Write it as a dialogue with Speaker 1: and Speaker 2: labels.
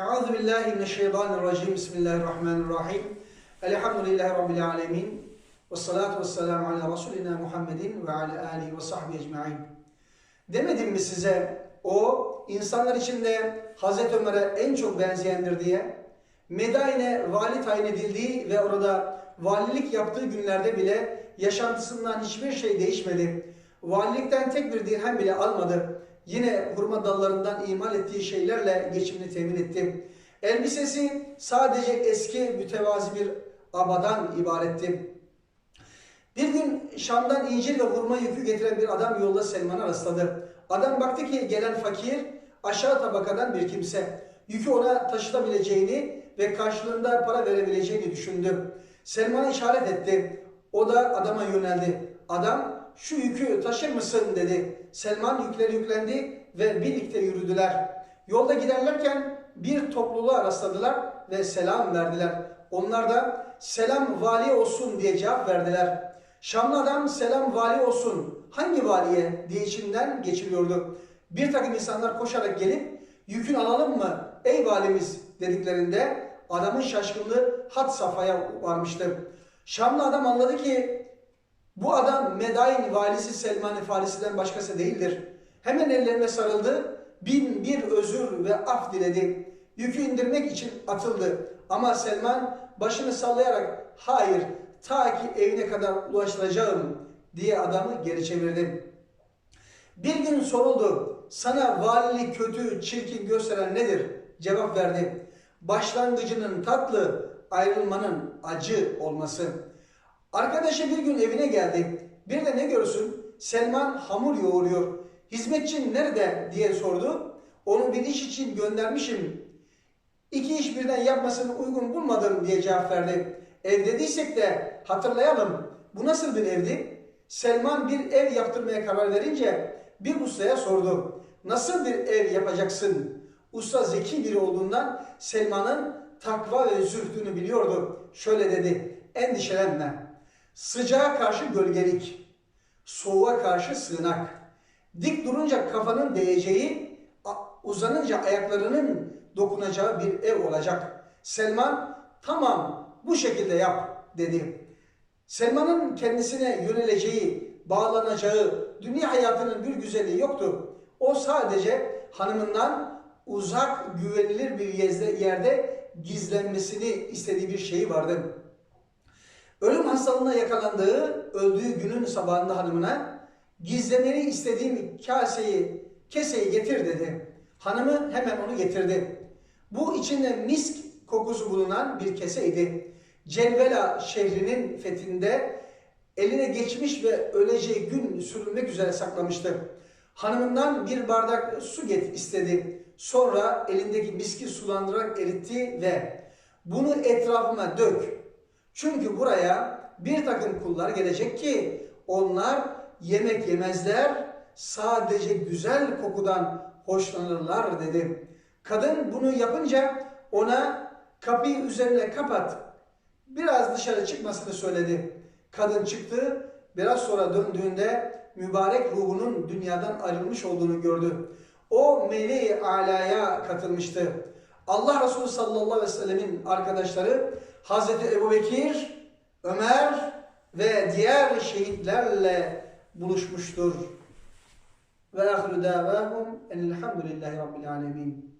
Speaker 1: Euzu billahi mineşşeytanirracim. Bismillahirrahmanirrahim. Elhamdülillahi rabbil alamin. Ve salatu vesselamu ala Resulina Muhammedin ve ala alihi ve sahbihi ecmaîn. Demedim mi size o insanlar içinde Hazreti Ömer'e en çok benzeyendir diye? Medine vali tayin edildiği ve orada valilik yaptığı günlerde bile yaşantısından hiçbir şey değişmedi. Valilikten tek bir dirhem bile almadı. Yine hurma dallarından imal ettiği şeylerle geçimini temin etti. Elbisesi sadece eski mütevazi bir abadan ibaretti. Bir gün Şam'dan incir ve hurma yükü getiren bir adam yolda Selman'a rastladı. Adam baktı ki gelen fakir aşağı tabakadan bir kimse. Yükü ona taşıtabileceğini ve karşılığında para verebileceğini düşündü. Selman'a işaret etti. O da adama yöneldi. Adam şu yükü taşır mısın dedi. Selman yükleri yüklendi ve birlikte yürüdüler. Yolda giderlerken bir topluluğa rastladılar ve selam verdiler. Onlar da selam vali olsun diye cevap verdiler. Şamlı adam selam vali olsun. Hangi valiye diye içinden geçiriyordu. Bir takım insanlar koşarak gelip yükün alalım mı ey valimiz dediklerinde adamın şaşkınlığı hat safhaya varmıştı. Şamlı adam anladı ki bu adam Medain valisi Selman-ı Farisi'den başkası değildir. Hemen ellerine sarıldı, bin bir özür ve af diledi. Yükü indirmek için atıldı. Ama Selman başını sallayarak hayır ta ki evine kadar ulaştıracağım diye adamı geri çevirdi. Bir gün soruldu. Sana valiliği kötü, çirkin gösteren nedir? Cevap verdi. Başlangıcının tatlı, ayrılmanın acı olması. Arkadaşı bir gün evine geldi. Bir de ne görsün? Selman hamur yoğuruyor. Hizmetçin nerede diye sordu. Onu bir iş için göndermişim. İki iş birden yapmasını uygun bulmadım diye cevap verdi. Ev dediysek de hatırlayalım. Bu nasıl bir evdi? Selman bir ev yaptırmaya karar verince bir ustaya sordu. Nasıl bir ev yapacaksın? Usta zeki biri olduğundan Selman'ın takva ve zühdünü biliyordu. Şöyle dedi. Endişelenme. Sıcağa karşı gölgelik, soğuğa karşı sığınak. Dik durunca kafanın değeceği, uzanınca ayaklarının dokunacağı bir ev olacak. Selman tamam bu şekilde yap dedi. Selman'ın kendisine yöneleceği, bağlanacağı dünya hayatının bir güzelliği yoktu. O sadece hanımından uzak, güvenilir bir yerde gizlenmesini istediği bir şeyi vardı. Ölüm hastalığına yakalandığı, öldüğü günün sabahında hanımına gizlemeni istediğim kaseyi, keseyi getir dedi. Hanımı hemen onu getirdi. Bu içinde misk kokusu bulunan bir keseydi. Celvela şehrinin fethinde eline geçmiş ve öleceği gün sürülmek üzere saklamıştı. Hanımından bir bardak su get istedi. Sonra elindeki miski sulandırarak eritti ve bunu etrafıma dök. Çünkü buraya bir takım kullar gelecek ki onlar yemek yemezler, sadece güzel kokudan hoşlanırlar dedi. Kadın bunu yapınca ona kapıyı üzerine kapat, biraz dışarı çıkmasını söyledi. Kadın çıktı, biraz sonra döndüğünde mübarek ruhunun dünyadan ayrılmış olduğunu gördü. O meleği alaya katılmıştı. Allah Resulü sallallahu aleyhi ve sellemin arkadaşları Hazreti Ebu Bekir, Ömer ve diğer şehitlerle buluşmuştur. Ve ahiru davahum enilhamdülillahi rabbil alemin.